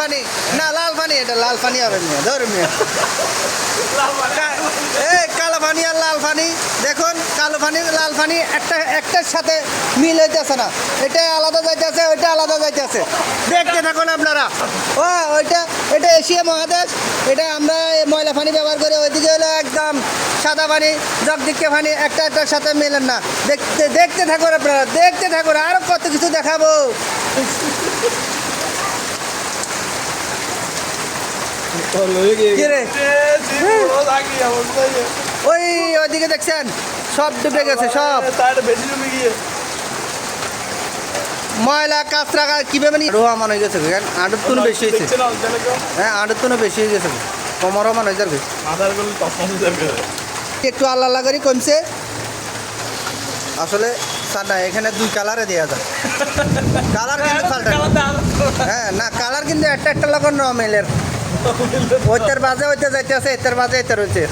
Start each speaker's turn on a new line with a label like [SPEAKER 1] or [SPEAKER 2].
[SPEAKER 1] পানি না, লাল পানি এটা লাল পানি হবে মিয়া এই কালো পানি আর লাল পানি দেখুন, কালো পানি লাল পানি একটা, একটার সাথে মিল হইতেছে না। এটা আলাদা যাইতেছে, ওইটা আলাদা যাইতেছে। দেখতে থাকুন আপনারা। ও, ওইটা, এটা এশিয়া মহাদেশ। এটা আমরা ময়লা পানি ব্যবহার করি, ওইদিকে হলো একদম সাদা পানি জগদিকে পানি একটা, একটার সাথে মেলেন না। দেখতে দেখতে থাকুন আপনারা, দেখতে থাকুন, আরও কত কিছু দেখাবো? ওই ওইদিকে দেখছেন? সব ডুবে গেছে সব। ময়লা কাঁচরা কীভাবে নি রোহা মান গেছে আডুর তুন বেশি হয়েছে। হ্যাঁ আডুর তুন বেশি হয়ে গেছে কমরও মান হয়ে যাবে। একটু আল্লাহ করে কমছে। আসলে না এখানে দুই কালারে দেওয়া যায়। কালার কিন্তু পাল্টা হ্যাঁ না কালার কিন্তু একটা একটা লগন ন মেলের ওইটার বাজে ওইটা যাইতে আছে এটার বাজে এটার রয়েছে